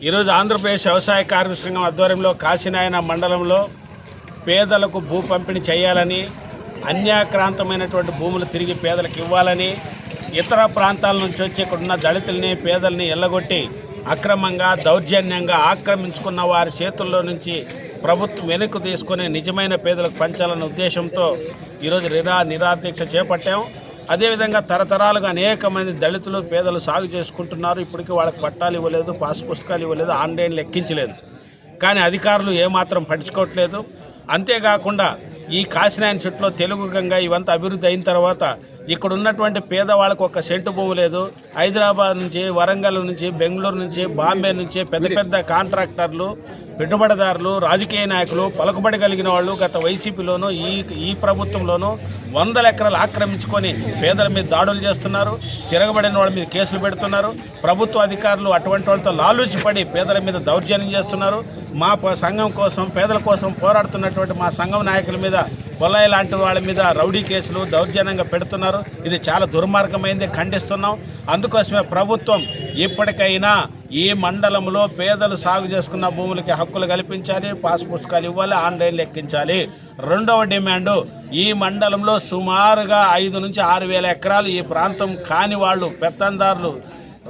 ఈరోజు ఆంధ్రప్రదేశ్ వ్యవసాయ కార్మిక సంఘం ఆధ్వర్యంలో కాశీనాయన మండలంలో పేదలకు భూ పంపిణీ చేయాలని అన్యాక్రాంతమైనటువంటి భూములు తిరిగి పేదలకు ఇవ్వాలని ఇతర ప్రాంతాల నుంచి వచ్చి ఇక్కడ ఉన్న దళితుల్ని పేదల్ని ఎల్లగొట్టి అక్రమంగా దౌర్జన్యంగా ఆక్రమించుకున్న వారి చేతుల్లో నుంచి ప్రభుత్వం వెనక్కు తీసుకొని నిజమైన పేదలకు పంచాలన్న ఉద్దేశంతో ఈరోజు నిరా నిరాదీక్ష చేపట్టాం. అదేవిధంగా తరతరాలుగా అనేక మంది దళితులు పేదలు సాగు చేసుకుంటున్నారు. ఇప్పటికీ వాళ్ళకి పట్టాలు ఇవ్వలేదు పాస్ పుస్తకాలు ఇవ్వలేదు ఆన్లైన్ లెక్కించలేదు. కానీ అధికారులు ఏమాత్రం పట్టించుకోవట్లేదు. అంతేకాకుండా ఈ కాశీనాయన చెట్లో తెలుగు గంగ ఇవంతా అభివృద్ధి అయిన తర్వాత ఇక్కడ ఉన్నటువంటి పేదవాళ్ళకు ఒక సెంటు భూమి లేదు. హైదరాబాద్ నుంచి వరంగల్ నుంచి బెంగళూరు నుంచి బాంబే నుంచి పెద్ద పెద్ద కాంట్రాక్టర్లు పెట్టుబడిదారులు రాజకీయ నాయకులు పలుకుబడి కలిగిన వాళ్ళు గత వైసీపీలోనూ ఈ ఈ ప్రభుత్వంలోనూ వందల ఎకరాలు ఆక్రమించుకొని పేదల మీద దాడులు చేస్తున్నారు తిరగబడిన వాళ్ళ మీద కేసులు పెడుతున్నారు. ప్రభుత్వ అధికారులు అటువంటి వాళ్ళతో లాలూచిపడి పేదల మీద దౌర్జన్యం చేస్తున్నారు. మా సంఘం కోసం పేదల కోసం పోరాడుతున్నటువంటి మా సంఘం నాయకుల మీద పొల్లయ్య లాంటి వాళ్ళ మీద రౌడీ కేసులు దౌర్జన్యంగా పెడుతున్నారు. ఇది చాలా దుర్మార్గమైంది ఖండిస్తున్నాం. అందుకోసమే ప్రభుత్వం ఇప్పటికైనా ఈ మండలంలో పేదలు సాగు చేసుకున్న భూములకి హక్కులు కల్పించాలి పాస్ పుస్తకాలు ఇవ్వాలి ఆన్లైన్లో ఎక్కించాలి. రెండవ డిమాండు ఈ మండలంలో సుమారుగా ఐదు నుంచి ఆరు వేల ఎకరాలు ఈ ప్రాంతం కాని వాళ్ళు పెత్తందారులు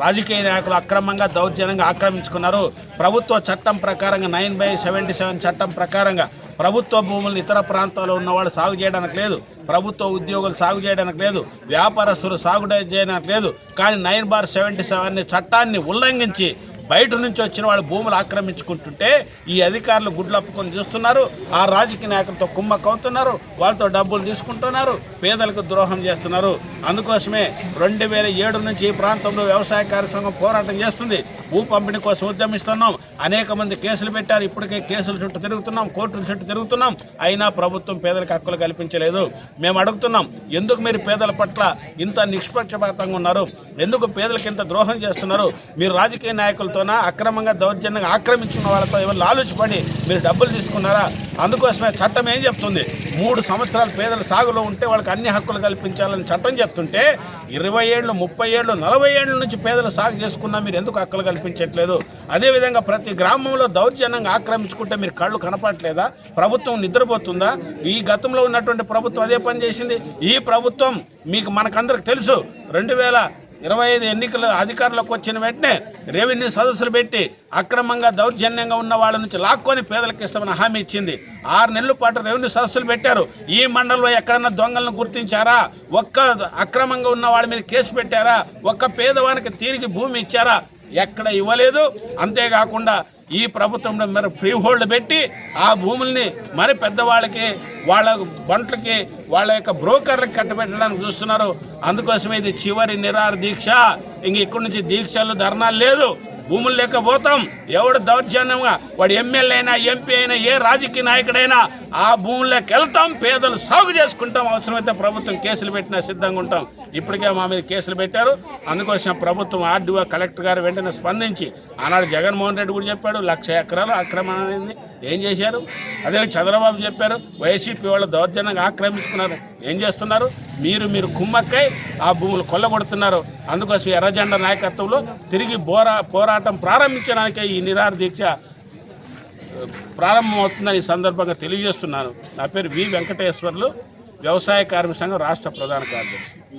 రాజకీయ నాయకులు అక్రమంగా దౌర్జన్యంగా ఆక్రమించుకున్నారు. ప్రభుత్వ చట్టం ప్రకారంగా నైన్ బై సెవెంటీ సెవెన్ చట్టం ప్రకారంగా ప్రభుత్వ భూములను ఇతర ప్రాంతాల్లో ఉన్న వాళ్ళు సాగు చేయడానికి లేదు. ప్రభుత్వ ఉద్యోగులు సాగు చేయడానికి లేదు. వ్యాపారస్తులు సాగు చేయడానికి లేదు. కానీ నైన్ బార్ సెవెంటీ సెవెన్ చట్టాన్ని ఉల్లంఘించి బయట నుంచి వచ్చిన వాళ్ళు భూములు ఆక్రమించుకుంటుంటే ఈ అధికారులు గుడ్లప్పుకొని చూస్తున్నారు. ఆ రాజకీయ నాయకులతో కుమ్మక్కవుతున్నారు వాళ్ళతో డబ్బులు తీసుకుంటున్నారు. పేదలకు ద్రోహం చేస్తున్నారు. అందుకోసమే రెండు వేల ఏడు నుంచి ఈ ప్రాంతంలో వ్యవసాయ కార్యక్రమం పోరాటం చేస్తుంది. భూ పంపిణీ కోసం ఉద్యమిస్తున్నాం. అనేక మంది కేసులు పెట్టారు. ఇప్పటికే కేసుల చుట్టూ తిరుగుతున్నాం కోర్టుల చుట్టూ తిరుగుతున్నాం. అయినా ప్రభుత్వం పేదలకు హక్కులు కల్పించలేదు. మేము అడుగుతున్నాం ఎందుకు మీరు పేదల పట్ల ఇంత నిష్పక్షపాతంగా ఉన్నారు? ఎందుకు పేదలకు ఇంత ద్రోహం చేస్తున్నారు? మీరు రాజకీయ నాయకులతోనా అక్రమంగా దౌర్జన్యంగా ఆక్రమించిన వాళ్ళతో ఏమైనా లాలుచిపడి మీరు డబ్బులు తీసుకున్నారా? అందుకోసమే చట్టం ఏం చెప్తుంది? మూడు సంవత్సరాలు పేదల సాగులో ఉంటే వాళ్ళకి అన్ని హక్కులు కల్పించాలని చట్టం చెప్తుంటే ఇరవై ఏళ్ళు ముప్పై ఏళ్ళు నలభై ఏళ్ళ నుంచి పేదలు సాగు చేసుకున్నా మీరు ఎందుకు హక్కులు కల్పించట్లేదు? అదేవిధంగా ప్రతి గ్రామంలో దౌర్జన్యంగా ఆక్రమించుకుంటే మీరు కళ్ళు కనపడట్లేదా? ప్రభుత్వం నిద్రపోతుందా? ఈ గతంలో ఉన్నటువంటి ప్రభుత్వం అదే పని చేసింది. ఈ ప్రభుత్వం మీకు మనకందరికి తెలుసు. రెండు వేల ఇరవై ఐదు ఎన్నికలు అధికారంలోకి వచ్చిన వెంటనే రెవెన్యూ సదస్సులు పెట్టి అక్రమంగా దౌర్జన్యంగా ఉన్న వాళ్ళ నుంచి లాక్కొని పేదలకు ఇస్తామని హామీ ఇచ్చింది. ఆరు నెలల పాటు రెవెన్యూ సదస్సులు పెట్టారు. ఈ మండలంలో ఎక్కడన్నా దొంగలను గుర్తించారా? ఒక్క అక్రమంగా ఉన్న వాళ్ళ మీద కేసు పెట్టారా? ఒక్క పేదవానికి తిరిగి భూమి ఇచ్చారా? ఎక్కడ ఇవ్వలేదు. అంతేకాకుండా ఈ ప్రభుత్వంలో మరి ఫ్రీ హోల్డ్ పెట్టి ఆ భూముల్ని మరి పెద్దవాళ్ళకి వాళ్ళ బంట్లకి వాళ్ళ యొక్క బ్రోకర్లకు కట్టబెట్టడానికి చూస్తున్నారు. అందుకోసమే ఇది చివరి నిరార దీక్ష. ఇంక ఇక్కడి నుంచి దీక్షలు ధర్నాలు లేదు. భూములు లేకపోతాం. ఎవడు దౌర్జన్యంగా వాడు ఎమ్మెల్యే అయినా ఎంపీ అయినా ఏ రాజకీయ నాయకుడైనా ఆ భూముల్లోకి వెళ్తాం పేదలు సాగు చేసుకుంటాం. అవసరమైతే ప్రభుత్వం కేసులు పెట్టినా సిద్ధంగా ఉంటాం. ఇప్పటికే మా మీద కేసులు పెట్టారు. అందుకోసం ప్రభుత్వం ఆర్డీఓ కలెక్టర్ గారు వెంటనే స్పందించి ఆనాడు జగన్మోహన్ రెడ్డి కూడా చెప్పాడు లక్ష ఎకరాలు ఆక్రమణ ఏం చేశారు? అదే చంద్రబాబు చెప్పారు వైసీపీ వాళ్ళు దౌర్జన్యంగా ఆక్రమించుకున్నారు. ఏం చేస్తున్నారు? మీరు మీరు కుమ్మక్కై ఆ భూములు కొల్లగొడుతున్నారు. అందుకోసం ఎర్రజెండా నాయకత్వంలో తిరిగి పోరా పోరాటం ప్రారంభించడానికే ఈ నిరాహార దీక్ష ప్రారంభమవుతుందని ఈ సందర్భంగా తెలియజేస్తున్నాను. నా పేరు వి వెంకటేశ్వర్లు వ్యవసాయ కార్మిక సంఘం రాష్ట్ర ప్రధాన కార్యదర్శి.